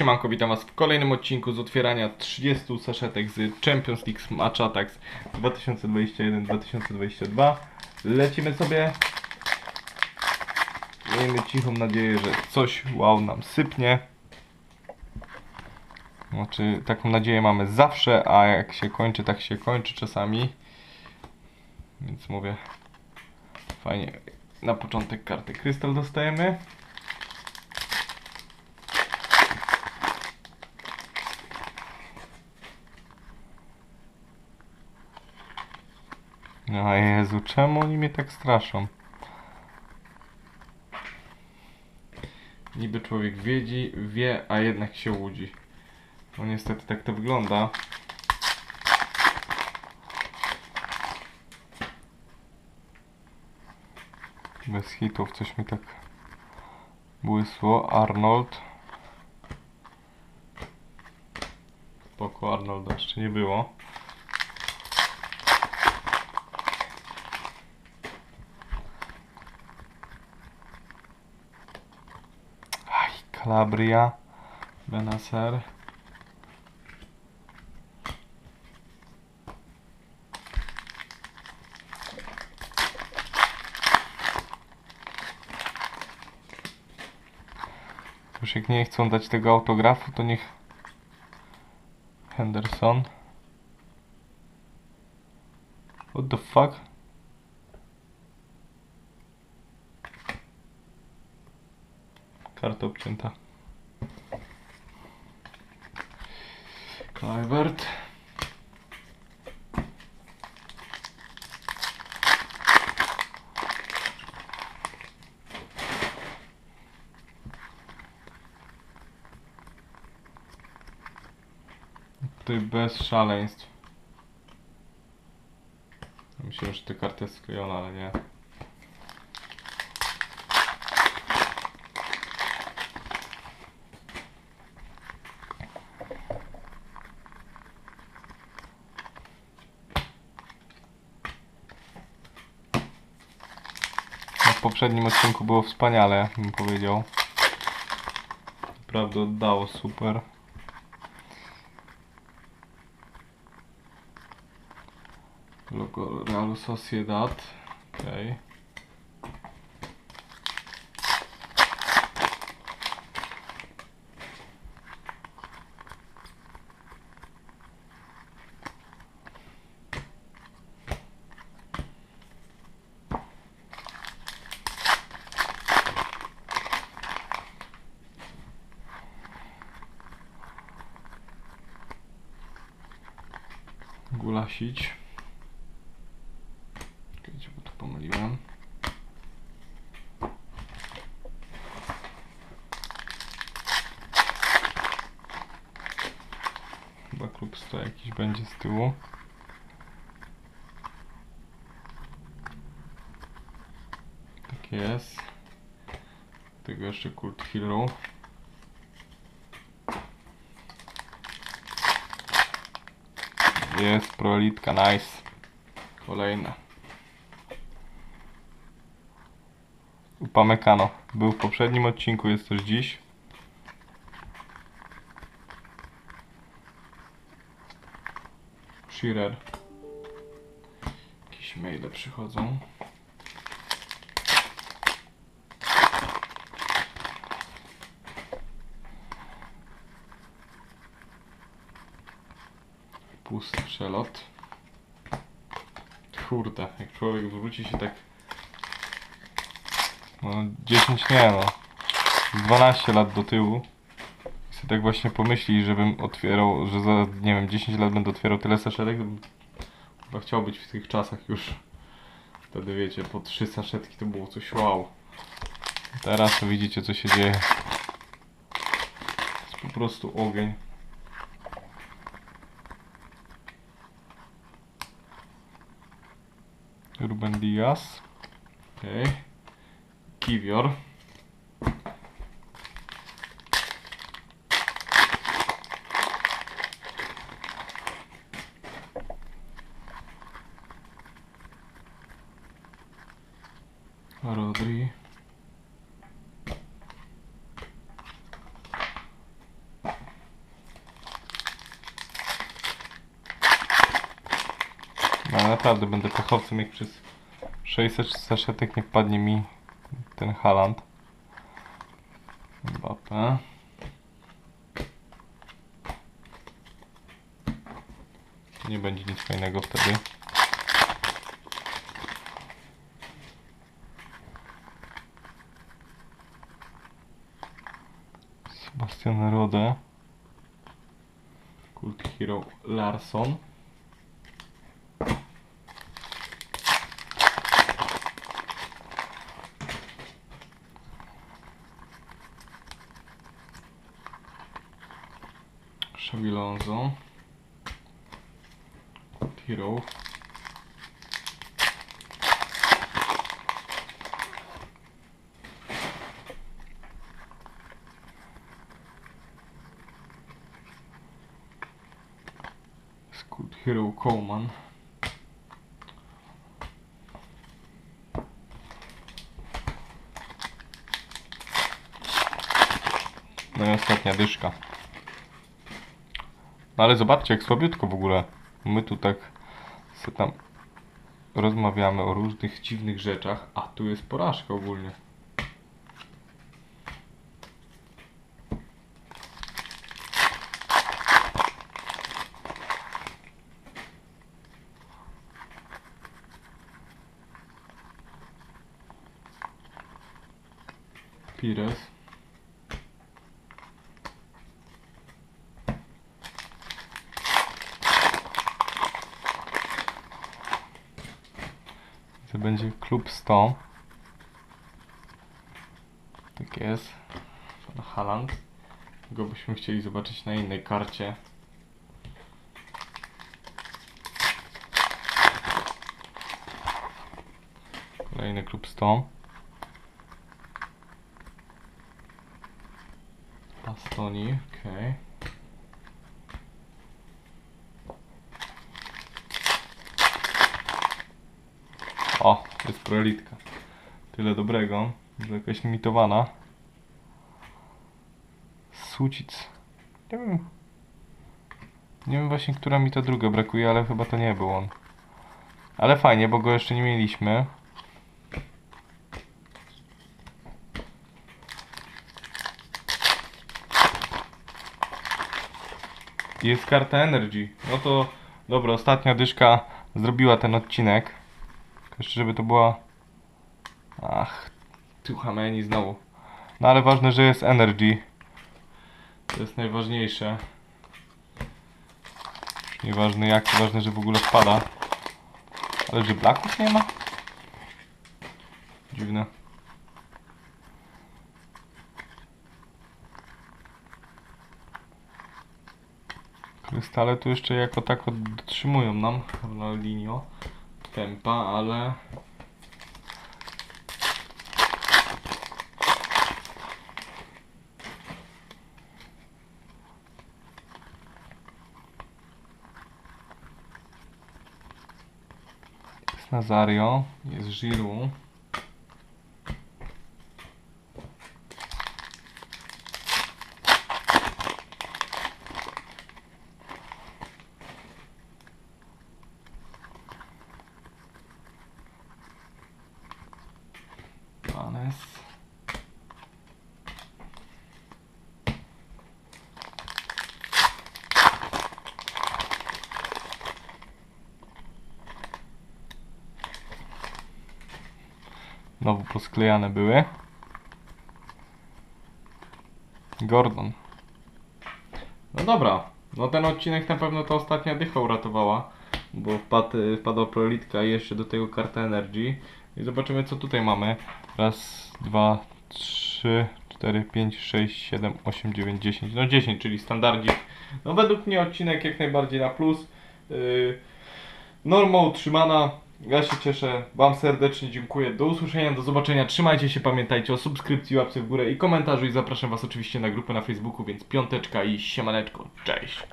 Siemanko, witam Was w kolejnym odcinku z otwierania 30 saszetek z Champions League Match Attacks 2021-2022. Lecimy sobie. Miejmy cichą nadzieję, że coś wow nam sypnie. Znaczy, taką nadzieję mamy zawsze, a jak się kończy, tak się kończy czasami. Więc mówię, fajnie. Na początek karty krystal dostajemy. No Jezu, czemu oni mnie tak straszą? Niby człowiek wiedzi, wie, a jednak się łudzi. No niestety tak to wygląda. Bez hitów coś mi tak błysło. Arnold. Spoko, Arnolda jeszcze nie było. Calabria, Benacer. Już jak nie chcą dać tego autografu, to niech Henderson. What the fuck? Karta obcięta. Kluivert. Ty bez szaleństw. Myślałem, że ta karta jest sklejona, ale nie. Poprzednim odcinku było wspaniale, bym powiedział. Naprawdę oddało super. Logo Realu Sociedad. Okej. Gulasić. Czekajcie, bo tu pomyliłem. Chyba klub 100 jakiś będzie z tyłu. Tak jest. Tego jeszcze healerów. Jest proelitka, nice. Kolejna. Upamecano. Był w poprzednim odcinku, jest też dziś. Shearer. Jakieś maile przychodzą. Pusty przelot. Kurde, jak człowiek wróci się tak no 10 nie no. 12 lat do tyłu. I sobie tak właśnie pomyśli, żebym otwierał, że za, nie wiem, 10 lat będę otwierał tyle saszetek, to chyba chciał być w tych czasach już. Wtedy wiecie, po 3 saszetki to było coś wow. Teraz to widzicie co się dzieje. Jest po prostu ogień. Ruben Diaz. Okej. Okay. Kiwior. Rodri. Ja naprawdę będę pechowcem jak przez 600 saszetek nie wpadnie mi ten Haland. Mbappe. Nie będzie nic fajnego wtedy. Sebastian Rode. Cult Hero Larson. Cult Hero. Scoot Hero Coleman. No i ostatnia dyszka. No ale zobaczcie, jak słabiutko w ogóle. My tu tak se tam rozmawiamy o różnych dziwnych rzeczach, a tu jest porażka ogólnie. To będzie klub 100. Tak jest. Pan Haland. Go byśmy chcieli zobaczyć na innej karcie. Kolejny klub 100. Bastoni, okej. O, jest prolitka. Tyle dobrego, że jakaś limitowana. Sucic. Nie wiem. Nie wiem właśnie, która mi ta druga brakuje, ale chyba to nie był on. Ale fajnie, bo go jeszcze nie mieliśmy. Jest karta Energy. No to dobra, ostatnia dyszka zrobiła ten odcinek. Jeszcze żeby to była. Ach, Tuchameni znowu. No ale ważne, że jest Energy. To jest najważniejsze. Nieważne jak, ważne, że w ogóle wpada. Ale że Blacków nie ma? Dziwne. Krystale tu jeszcze jako tako dotrzymują nam Ronaldinho tempa, ale jest Nazario, jest Giroud Panes Znowu posklejane były. Gordon. No dobra, no ten odcinek na pewno ta ostatnia dycha uratowała, bo wpadł, wpadła prolitka jeszcze do tego karta Energy. I zobaczymy co tutaj mamy. Raz, dwa, trzy, cztery, pięć, sześć, siedem, osiem, dziewięć, dziesięć. No 10, czyli standardzik. No według mnie odcinek jak najbardziej na plus. Yy, norma utrzymana. Ja się cieszę. Wam serdecznie dziękuję. Do usłyszenia, do zobaczenia. Trzymajcie się, pamiętajcie o subskrypcji, łapce w górę i komentarzu. I zapraszam Was oczywiście na grupę na Facebooku, więc piąteczka i siemaneczko. Cześć!